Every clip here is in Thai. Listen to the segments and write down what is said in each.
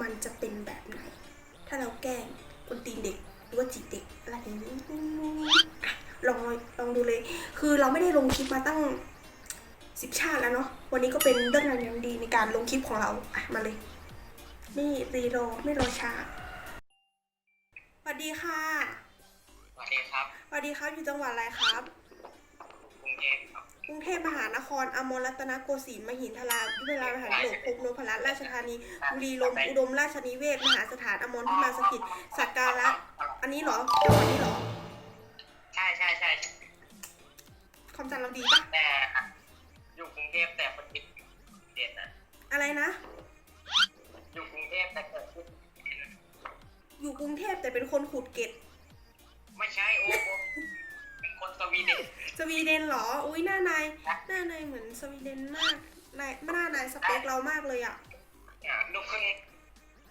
มันจะเป็นแบบไหน ถ้าเราแกล้งคนตีนเด็กหรือว่าจีบเด็กอะไรอย่างนี้อะลองลองดูเลย คือเราไม่ได้ลงคลิปมาตั้งสิบชาติแล้วเนาะ วันนี้ก็เป็นเรื่องงานยามดีในการลงคลิปของเราอะมาเลย นี่รีรอไม่รอช้าสวัสดีค่ะ สวัสดีครับ สวัสดีครับ อยู่จังหวัดอะไรครับ กรุงเทพครับ กรุงเทพมหานคร อมรรัตนโกสินทร์มหินทราวิทยาลัยมหาวิทยาลัยพกนพรัตน์ราชธานี บุรีรมย์อุดมราชนิเวศน์มหาสถานอมรพิมานสถิต สักการะ อันนี้เหรอจังหวัดนี้เหรอ นเหรอ อุ้ยหน้านายหน้านายเหมือนสวีเดนมากนายหน้านายสเปคเรามากเลยอะเนี่ยลูกครึ่ง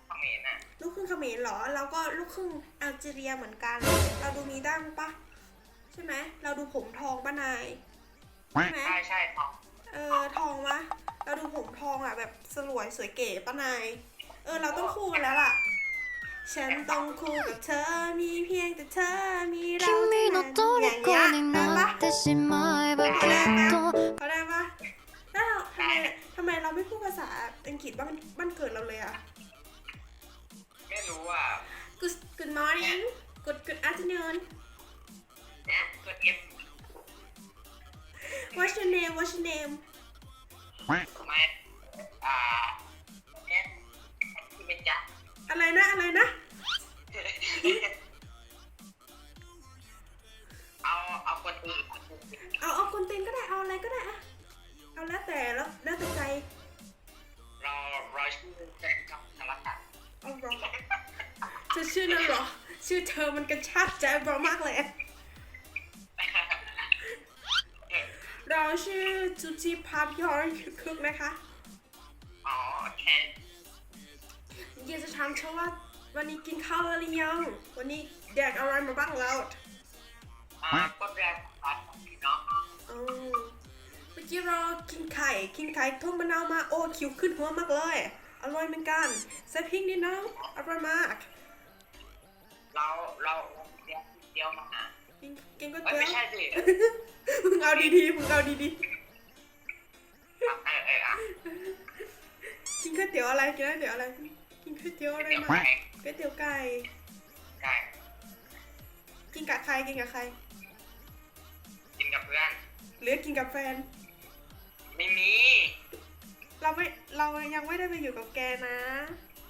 เขมรน่ะลูกครึ่งเขมรเหรอเราก็ลูกครึ่งแอลจีเรียเหมือนกัน เราดูมีดั้งปะใช่ไหมเราดูผมทองปะนายใช่ไหมใช่ใช่ครับเออทองวะเราดูผมทองอะแบบสลวยสวยเก๋ปะนาย เออ เราต้องคู่กันแล้วล่ะ ฉันต้องคู่กับเธอ มีเพียงแต่เธอ มีเรา 君 เท่า の นั้นอย่างเงี้ย 虜に ได้ปะ なってしまえばきっと เขาได้ปะแล้วเราทำไมทำไมเราไม่พูดภาษาอังกฤษบ้านบ้านเกิดเราเลยอ่ะ ไม่รู้อ่ะ Good Good morning Good Good afternoon เนี่ยเกิดเอฟ What's your name What's your name ไม่อ่าเนี่ยที่เป็นจ๊ะ อะไรนะอะไรนะ เอาเอาคนอื่นคนอื่นเอาเอาคนเต็นก็ได้เอาอะไรก็ได้อะเอาแล้วแต่แล้วแล้วแต่ใจเราเราชื่อแจกกับสารกัดเอาหรอเธอชื่อนั่นเหรอ ชื่อเธอมันกระชากใจเรามากเลย เราชื่อจูจีพาพยอนคึกนะคะ อ๋อแค่อยา กจะถามเธอว่า วันนี้กินข้าวแล้วหรือยัง วันนี้แดกอะไรมาบ้างแล้วอ่าก็แรงของพี่น้องอืมเมื่อกี้เรากินไข่ กินไข่ต้มมะนาวมาโอ้คิวขึ้นหัวมากเลย อร่อยเหมือนกันใส่พริกนิดนึงอร่อยมาก เราเราเดียวเดียวมาหากินกินก๋วยเอ้ยเตี๋ยไม่วใช่สิมึงเอาดีๆมึงเอาดีอะเออเอออะๆกินก๋วยเตี๋ยวอะไรกินก๋วยเตี๋ยวอะไร กินก๋วยเตี๋ยวอะไรเดี๋ยวนะไปก๋วยเตี๋ยวไก่ได้กินกับใครกินกับใคร กินกับเพื่อน หรือกินกับแฟน ไม่มี เราไม่เรายังไม่ได้ไปอยู่กับแกนะ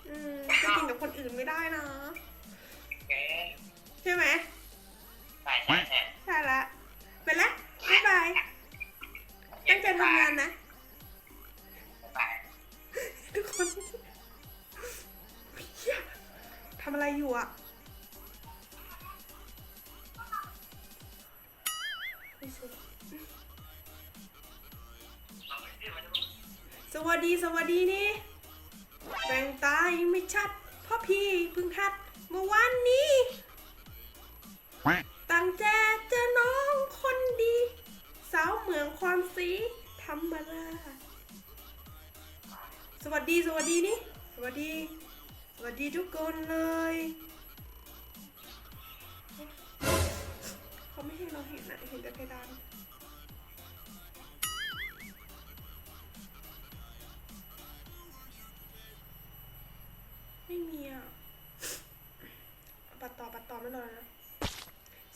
อืมจะกินกับคนอื่นไม่ได้นะแกใช่ไหมใช่ใช่ใช่ใช่ละไปละบ๊ายบายตั้งใจทำงานนะไปทุกคนเหี้ยทำอะไรอยู่อะไม่ใช่สวัสดีสวัสดีนี่แบ่งตายังไม่ชัดเพ่อพี่เพึ่งหัดเมื่อวานนี้ ตั้งใจเจอน้องคนดี สาวเหมืองความสีธรรมราชสวัสดีสวัสดีนี่ สวัสดี สวัสดีทุกคนเลยเขาไม่ให้เราเห็นนะเห็นแต่เพดานไม่มีอะปัดต่อปัดต่อไม่รอนะ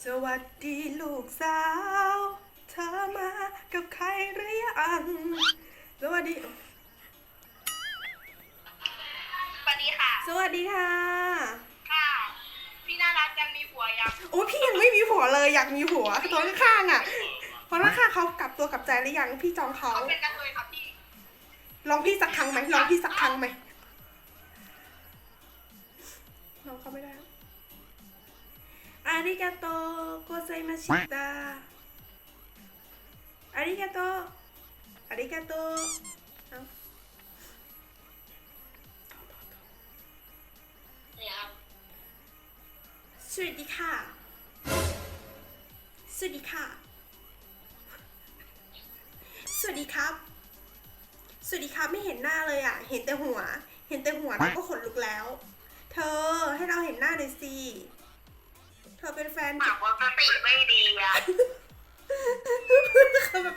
สวัสดีลูกสาว เธอมากับใครหรือยังสวัสดี สดีค่ะสวัสดีค่ะ ค่ะ พี่น่ารักจังมีผัวยังโอ้พี่ยังไม่มีผัวเลยอยากมีผัวตอนข้างๆอะ เพราะข้างๆเขากลับตัวกลับใจหรือยังพี่จองเขาเขาเป็นกระเทยค่ะพี่ ลองพี่สักครั้งไหมลองพี่สักครั้งไหมลองเขาไม่ได้อาริกาโตโกไซมาชิตาอาริกาโตอาริกาโต สวัสดีค่ะ สวัสดีค่ะ สวัสดีครับ สวัสดีครับไม่เห็นหน้าเลยอะ เห็นแต่หัว เห็นแต่หัวเราก็ขนลุกแล้ว เธอให้เราเห็นหน้าหน่อยสิ เธอเป็นแฟนหมากว่าสติไม่ดีอะเขาแบบ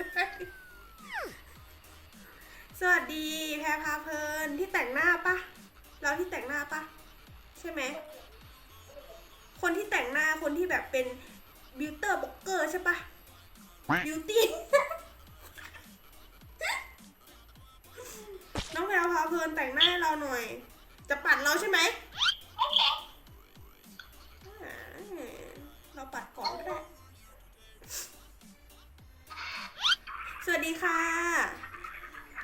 สวัสดีแพรพาเพลินที่แต่งหน้าปะเราที่แต่งหน้าปะใช่ไหม คนที่แต่งหน้าคนที่แบบเป็นบิวเตอร์บ็อกเกอร์ใช่ปะบิวตี้น้องแพรพาเพลินแต่งหน้าให้เราหน่อย จะปัดเราใช่ไหมอ่าเราปัดก่อนก็ได้ สวัสดีค่ะ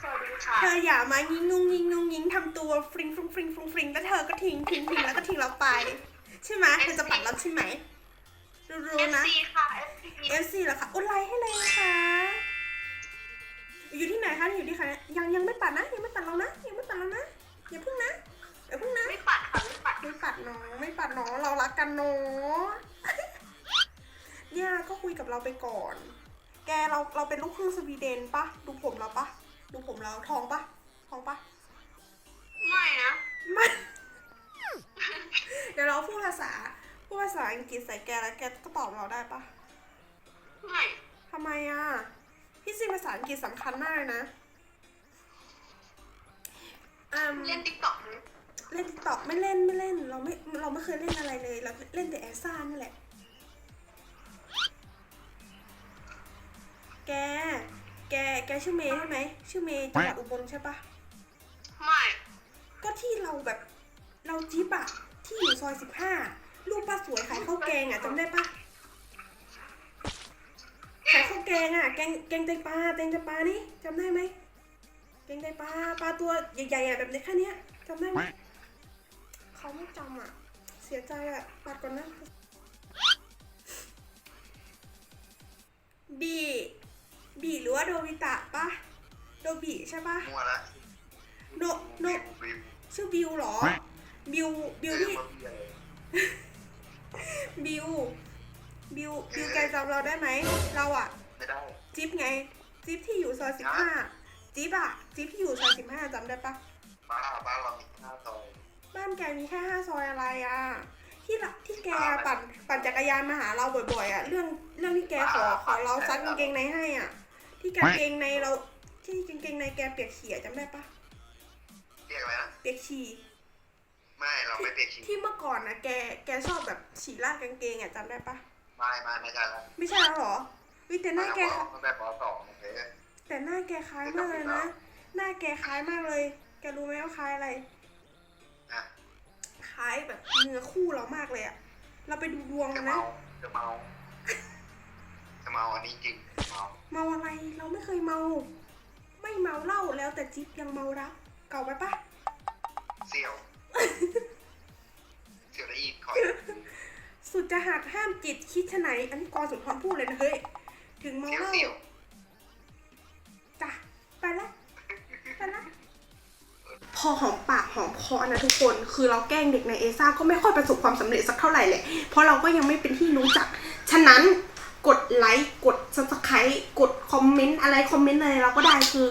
สวัสดีค่ะ เธออย่ามายิงนุ่งยิงนุ่งยิงทำตัวฟริงฟริงฟริงฟริงฟริงแล้วเธอก็ทิ้งทิ้งทิ้งแล้วก็ทิ้งเราไป ใช่ไหมเธอจะปัดเราใช่ไหมรู้ๆนะ FC ค่ะ FC FC เหรอคะอุดไลค์ให้เลยนะคะ อยู่ที่ไหนคะอยู่ที่ใครยังยังไม่ปัดนะ ยังไม่ปัดเรานะ ยังไม่ปัดเรานะอย่าเพิ่งนะอย่าเพิ่งนะไม่ปัดค่ะไม่ปัดไม่ปัดน้องไม่ปัดน้องเรารักกันเน้องเนี่ยก็คุยกับเราไปก่อน แกเราเราเป็นลูกครึ่งสวีเดนปะดูผมเราปะดูผมเราทองปะทองปะ อังกฤษใส่แกแล้วแกก็ตอบเราได้ปะไม่ทำไมอะ พี่ซีภาษาอังกฤษสำคัญมากเลยนะอืมเล่นติ๊กต็อกไหมเล่นติ๊กต็อกไม่เล่นไม่เล่น เราไม่เราไม่เคยเล่นอะไรเลยเราเล่นแต่แอสซ่านี่แหละ แก แกแกชื่อเมย์ใช่ไหมชื่อเมย์จังหวัดอุบลใช่ปะไม่ ก็ที่เราแบบเราจิ๊บอะที่อยู่ซอยสิบห้า รูปป้าสวยขายข้าวแกงอะจำได้ปะขายข้าวแกงอะแกงแกงไตปลาแกงไตปลานี่จำได้ไหมแกงไตปลาปลาตัวใหญ่ๆอะแบบนี้แค่เนี้ยจำได้ไหมเขาไม่จำอะเสียใจอะปัดก่อนนะบีบีหรือว่าโดบิตะปะโดบิใช่ปะมั่วละโนโนบิวบิวชื่อบิวเหรอ บิวบิวเจอที่มาเบียร์เลยบิว บิว บิวแกจำเราได้ไหม เราอะไม่ได้ จิ๊บไง จิ๊บที่อยู่ซอยสิบห้า จิ๊บอะจิ๊บที่อยู่ซอยสิบห้าจำได้ปะบ้าบ้านเรามีห้าซอยบ้านแกมีแค่ห้าซอยอะไรอะที่ละที่แกปั่นปั่นจักรยานมาหาเราบ่อยๆอะเรื่องเรื่องที่แกขอขอเราซักกางเกงในให้อะที่กางเกงในเราที่กางเกงในแกเปียกฉี่อะจำได้ปะเรียกอะไรนะเปียกฉี่ ไม่เราไม่เปียกขี้ที่เมื่อก่อนนะแกแกชอบแบบฉี่ราดกางเกงอะจำได้ปะไม่ไม่ไม่ใช่ละไม่ใช่แล้วเหรอวิแต่หน้าแกตั้งแต่ปสองโอเคแต่หน้าแกคล้ายมากเลยนะหน้าแกคล้ายมากเลย แกรู้ไหมว่าคล้ายอะไรอะคล้ายแบบเนื้อคู่เรามากเลยอะเราไปดูดวงจะนะเมาจะเมาจะเมาอันนี้จริงเมาเมาอะไรเราไม่เคยเมา ไม่เมาเหล้าแล้วแต่จิ๊บยังเมารักเก่าไปปะเสี่ยว เสี่ยวได้อีกคอยสุดจะหักห้ามจิตคิดชะไหน อันนี้กรสุนทรพูดเลยนะเฮ้ย ถึงเมาเสี่ยวเหล้าเสี่ยวจ้ะไปละไปละพอหอมปากหอมคอนะทุกคน คือเราแกล้งเด็กในเอซ่าก็ไม่ค่อยประสบความสำเร็จสักเท่าไหร่แหละ เพราะเราก็ยังไม่เป็นที่รู้จัก ฉะนั้นกดไลค์กด subscribe กดคอมเมนต์อะไรคอมเมนต์อะไรเราก็ได้คือ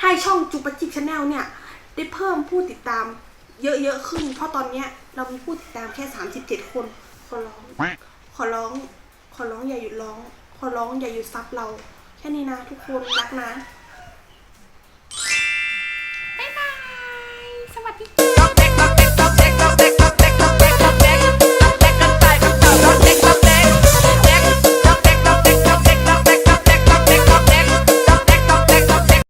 ให้ช่องจูปจิบชาแนลเนี่ย ได้เพิ่มผู้ติดตาม เยอะๆขึ้น เพราะตอนเนี้ยเรามีผู้ติดตามแค่สามสิบเจ็ดคน ขอร้อง ขอร้อง ขอร้องอย่าหยุดร้อง ขอร้องอย่าหยุดซับเรา แค่นี้นะทุกคนรักนะบ๊ายบายสวัสดี